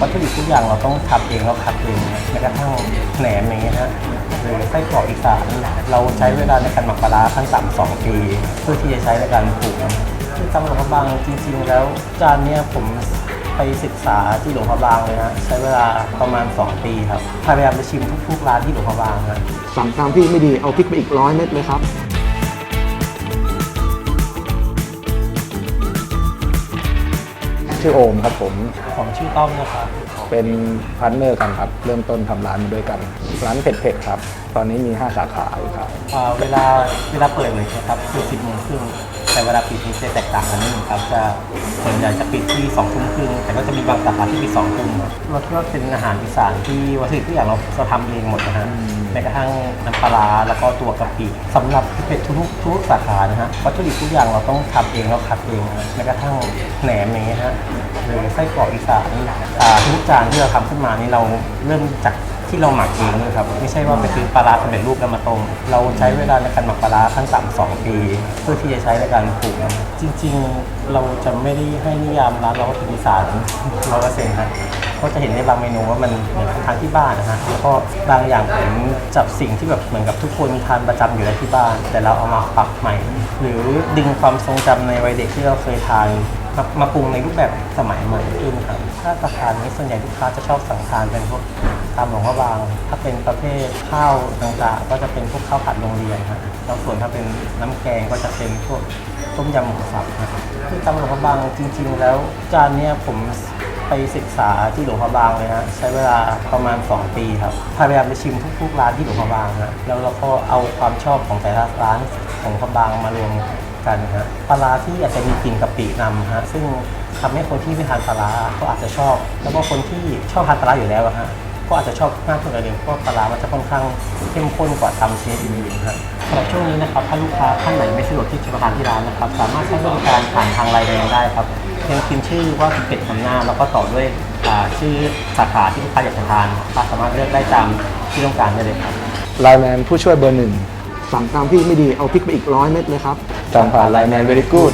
วัตถุดิบทุกอย่างเราต้องทำเองเราคัดเองแม้กระทั่งแหนมอย่างเงี้ยฮะหรือไส้กรอกอีสานเราใช้เวลาในการหมักปลาร้าขั้นต่ำสองปีเพื่อที่จะใช้ในการปรุงที่ตำหลวงพระบางจริง ๆ แล้วจานเนี้ยผมไปศึกษาที่หลวงพระบางเลยฮะใช้เวลาประมาณ 2 ปีครับพยายามไปชิมทุกๆร้านที่หลวงพระบางฮะสั่งตามที่ไม่ดีเอาพริกไปอีกร้อยเม็ดเลยครับ ชื่อโอมครับผม ผมชื่อต้อมนะครับ เป็นพาร์ทเนอร์กันครับ เริ่มต้นทำร้านมาด้วยกัน ร้านเผ็ดๆครับ ตอนนี้มี 5 สาขาอยู่ครับอ่าเวลาเวลาเปิดเลยนะครับคือ10โมงครึ่งแต่เวลาปิดนี่จะแตกต่างกันนิดนึงครับ จะส่วนใหญ่จะปิดที่2ทุ่มครึ่งแต่ก็จะมีบางสาขาที่ปิด2ทุ่มครับเราคิดว่าเป็นอาหารอีสานที่วัตถุดิบทุกอย่างเราเราทำเองหมดนะฮะแม้กระทั่งน้ำปลาร้าแล้วก็ตัวกะปิสำหรับเป็ดทุกๆทุกสาขานะฮะวัตถุดิบทุกอย่างเราต้องทำเองเราคัดเองนะแม้กระทั่งแหนมอย่างเงี้ยฮะหรือไส้กรอกอีสานอ่าทุกจานที่เราทำขึ้นมานี่เราเริ่มจากที่เราหมักเองเลยครับไม่ใช่ว่าไปซื้อปลาร้าสำเร็จรูปแล้วมาต้มเราใช้เวลาในการหมักปลาร้าขั้นต่ำสองปี เพื่อที่จะใช้ในการปรุงจริง ๆเราจะไม่ได้ให้นิยามร้านเราว่าเป็นอีสานร้อยเปอร์เซ็นต์ครับก็จะเห็นในบางเมนูว่ามันเหมือนทานที่บ้านนะฮะแล้วก็บางอย่างผมจับสิ่งที่แบบเหมือนกับทุกคนทานประจำอยู่แล้วที่บ้าน แต่เราเอามาปรับใหม่ หรือดึงความทรงจำในวัยเด็กที่เราเคยทาน มามาปรุงในรูปแบบสมัยใหม่ขึ้นครับถ้าสาขานี้ส่วนใหญ่ลูกค้าจะชอบสั่งทานเป็นพวกตามหลวงพระบาง ถ้าเป็นประเภทข้าวต่างๆก็จะเป็นพวกข้าวผัดโรงเรียนครับแล้วส่วนถ้าเป็นน้ำแกงก็จะเป็นพวกต้มยำหมูสับนะครับคือตำหลวงพระบางจริง ๆ แล้วจานเนี้ยผมไปศึกษาที่หลวงพระบางเลยฮะใช้เวลาประมาณ 2 ปีครับพยายามไปชิมทุกๆร้านที่หลวงพระบางฮะแล้วเราก็เอาความชอบของแต่ละร้านของพระบางมารวม กันฮะปลาร้าที่อาจจะมีกลิ่นกะปินำฮะซึ่งทำให้คนที่ไม่ทานปลาร้าก็อาจจะชอบ แล้วก็คนที่ชอบทานปลาร้าอยู่แล้วอะฮะก็อาจจะชอบมากขึ้นกว่าเดิมเพราะว่าปลาร้ามันจะค่อนข้างเข้มข้นกว่าตำชนิดอื่นๆฮะสำหรับช่วงนี้นะครับถ้าลูกค้าท่านไหนไม่สะดวกที่จะมาทานที่ร้านนะครับ สามารถใช้บริการผ่านทางไลน์แดงได้ครับเพียงพิมพ์ชื่อว่าสิเป็ดคำหน้า แล้วก็ต่อด้วยอ่าชื่อสาขาที่ลูกค้าอยากจะทานลูกค้าสามารถเลือกได้ตามที่ต้องการได้เลยครับ ไลน์แมนผู้ช่วยเบอร์หนึ่งสั่งตามที่ไม่ดีเอาพริกไปอีกร้อยเม็ดเลยครับ จอมผ่านไลน์แมนเบรดกู